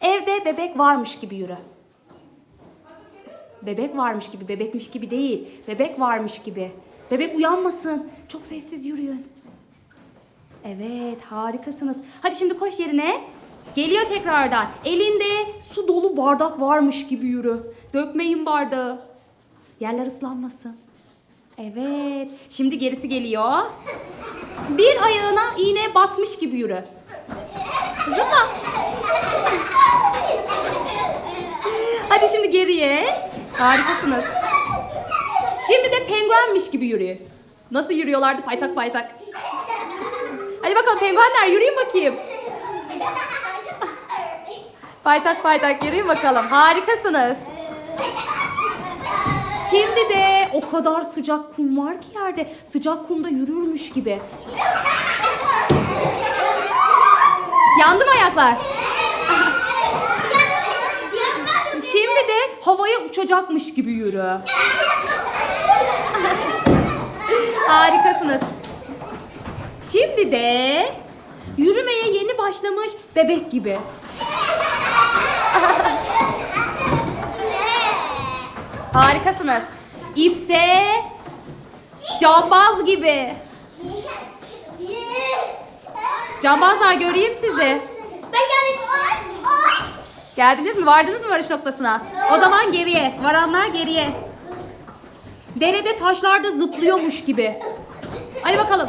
Evde bebek varmış gibi yürü. Bebek varmış gibi, bebekmiş gibi değil. Bebek varmış gibi. Bebek uyanmasın. Çok sessiz yürüyün. Evet, harikasınız. Hadi şimdi koş yerine. Geliyor tekrardan. Elinde su dolu bardak varmış gibi yürü. Dökmeyin bardağı. Yerler ıslanmasın. Evet. Şimdi gerisi geliyor. Bir ayağına iğne batmış gibi yürü. Hadi şimdi geriye. Harikasınız. Şimdi de penguenmiş gibi yürüyün. Nasıl yürüyorlardı paytak paytak. Hadi bakalım penguenler yürüyün bakayım. Paytak paytak yürüyün bakalım. Harikasınız. Şimdi de o kadar sıcak kum var ki yerde. Sıcak kumda yürürmüş gibi. Yandı mı ayaklar? Şimdi de havaya uçacakmış gibi yürü. Harikasınız. Şimdi de yürümeye yeni başlamış bebek gibi. Harikasınız. İpte cambaz gibi. Cambazlar göreyim sizi. Geldiniz mi? Vardınız mı varış noktasına? O zaman geriye. Varanlar geriye. Derede taşlarda zıplıyormuş gibi. Hadi bakalım.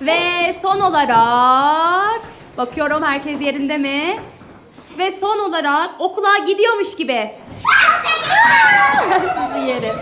Ve son olarak bakıyorum herkes yerinde mi? Ve son olarak okula gidiyormuş gibi. Sizi yerim.